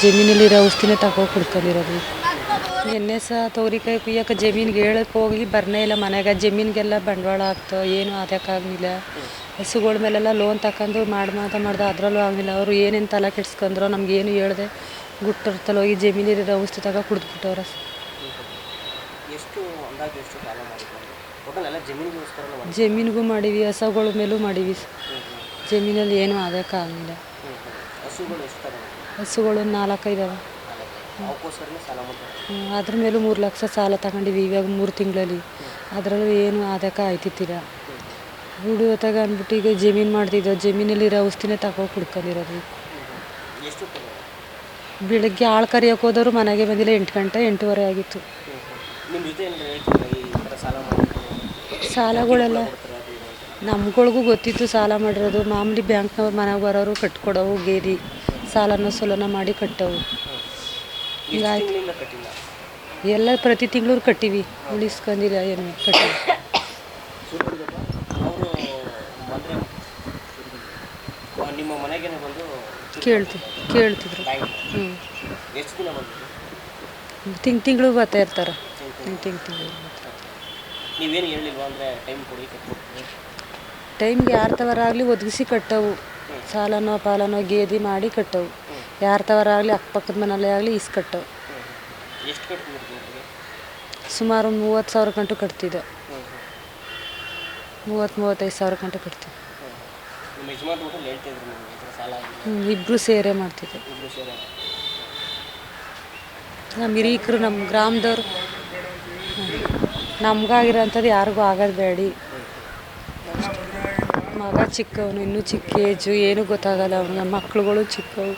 ಜಮೀನಲ್ಲಿರೋ ಔಷಧಿನೇ ತಗೋ ಕುಡ್ಕೊಂಡಿರೋದು. ಎಣ್ಣೆ ಸಹ ತೋರಿಕಾಯಿ ಕುಯ್ಯಕ್ಕೆ ಜಮೀನಿಗೆ ಹೇಳಕ್ಕೆ ಹೋಗಿ ಬರ್ನೇ ಇಲ್ಲ ಮನೆಗೆ ಜಮೀನಿಗೆಲ್ಲ ಬಂಡವಾಳ ಆಗ್ತೋ ಏನು ಅದಕ್ಕಾಗಲಿಲ್ಲ ಹಸುಗಳ ಮೇಲೆಲ್ಲ ಲೋನ್ ತಗೊಂಡು ಮಾಡಿ ಮಾತ ಮಾಡ್ದೆ ಅದರಲ್ಲೂ ಆಗಲಿಲ್ಲ. ಅವರು ಏನೇನು ತಲೆ ಕೆಡ್ಸ್ಕೊಂಡ್ರೋ ನಮಗೇನು ಹೇಳ್ದೆ. ಗುಟ್ಟರ್ತಲ್ಲಿ ಹೋಗಿ ಜಮೀನಿರೋ ಔಷಧಿ ತಗೊ ಕುಡಿದ್ಬಿಟ್ಟವ್ರ. ಜಮೀನಿಗೂ ಮಾಡೀವಿ ಹಸುಗಳ ಮೇಲೂ ಮಾಡೀವಿ. ಜಮೀನಲ್ಲಿ ಏನೂ ಅದಕ್ಕಾಗಲಿಲ್ಲ ಹಸುಗಳು ನಾಲ್ಕೈದವ ಅದ್ರ ಮೇಲೂ ಮೂರು ಲಕ್ಷ ಸಾಲ ತಗೊಂಡಿದ್ವಿ ಇವಾಗ ಮೂರು ತಿಂಗಳಲ್ಲಿ. ಅದರಲ್ಲೂ ಏನು ಆದಕ ಆಯ್ತಿತ್ತಿಲ್ಲ. ಗುಡು ಹೊತ್ತಾಗ ಅಂದ್ಬಿಟ್ಟು ಈಗ ಜಮೀನು ಮಾಡ್ತಿದ್ದೋ ಜಮೀನಲ್ಲಿರೋ ಔಷಧಿನೇ ತಗೋ ಕುಡ್ಕೊಂಡಿರೋದು. ಬೆಳಗ್ಗೆ ಆಳು ಕರಿಯೋಕೆ ಹೋದವರು ಮನೆಗೆ ಬಂದಿಲ್ಲ, ಎಂಟು ಗಂಟೆ, ಎಂಟೂವರೆ ಆಗಿತ್ತು. ಸಾಲಗಳೆಲ್ಲ ನಮ್ಗಳಿಗೂ ಗೊತ್ತಿತ್ತು ಸಾಲ ಮಾಡಿರೋದು. ಮಾಮೂಲಿ ಬ್ಯಾಂಕ್ನವ್ರು ಮನೆಗೆ ಬರೋರು ಕಟ್ಕೊಡೋವು ಗೇದಿ ಸಾಲನ ಸುಲನ ಮಾಡಿ ಕಟ್ಟವು. ಕಟ್ಟಿಲ್ಲ? ಎಲ್ಲ ಪ್ರತಿ ತಿಂಗಳು ಕಟ್ಟಿವಿ. ಉಳಿಸ್ಕೊಂಡಿಲ್ಲ ಏನು ಕಟ್ಟಿವಿ ಕೇಳ್ತಿ ಕೇಳ್ತಿದ್ರು. ಹ್ಞೂ ತಿಂಗ್ ತಿಂಗಳು ಬರ್ತಾ ಇರ್ತಾರೆ. ತಿಂಗ್ ತಿಂಗ್ ತಿಂಗಳು ನೀವೇನು ಹೇಳಿಲ್ವಾ ಅಂದರೆ ಟೈಮ್ ಕೊಡಿ ಕಟ್ಕೊಡ್ತೀನಿ? ಟೈಮ್ಗೆ ಯಾರ ತವರ ಆಗಲಿ ಒದಗಿಸಿ ಕಟ್ಟವು. ಸಾಲನೋ ಪಾಲನೋ ಗೇದಿ ಮಾಡಿ ಕಟ್ಟವು. ಯಾರ ತವರಾಗಲಿ ಅಕ್ಕಪಕ್ಕದ ಮನೆಯಲ್ಲೇ ಆಗಲಿ ಈಸ್ ಕಟ್ಟವು. ಎಷ್ಟು ಸುಮಾರು ಮೂವತ್ತು ಸಾವಿರ ಗಂಟು ಕಟ್ತಿದ್ದೆ. ಮೂವತ್ತು ಮೂವತ್ತೈದು ಸಾವಿರ ಗಂಟು ಕಟ್ತಿದ್ದೆ. ಇಬ್ಬರು ಸೇರೇ ಮಾಡ್ತಿದ್ದೆ. ನಮ್ಮ ಹಿರೀಕರು ನಮ್ಮ ಗ್ರಾಮದವ್ರು. ನಮ್ಗಾಗಿರೋಂಥದ್ದು ಯಾರಿಗೂ ಆಗೋದು ಬೇಡಿ. ಮಗ ಚಿಕ್ಕವನು ಇನ್ನೂ ಚಿಕ್ಕ ಏಜು ಏನೂ ಗೊತ್ತಾಗಲ್ಲ ಅವ್ನಿಗೆ ಮಕ್ಳುಗಳು ಚಿಕ್ಕವು.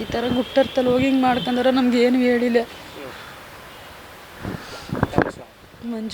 ಈ ಥರ ಗುಟ್ಟರ್ತಲ್ಲಿ ಹೋಗಿ ಹಿಂಗೆ ಮಾಡ್ಕೊಂಡ್ರೆ ನಮ್ಗೆ ಏನು ಹೇಳಿಲ್ಲ. ಮಂಜು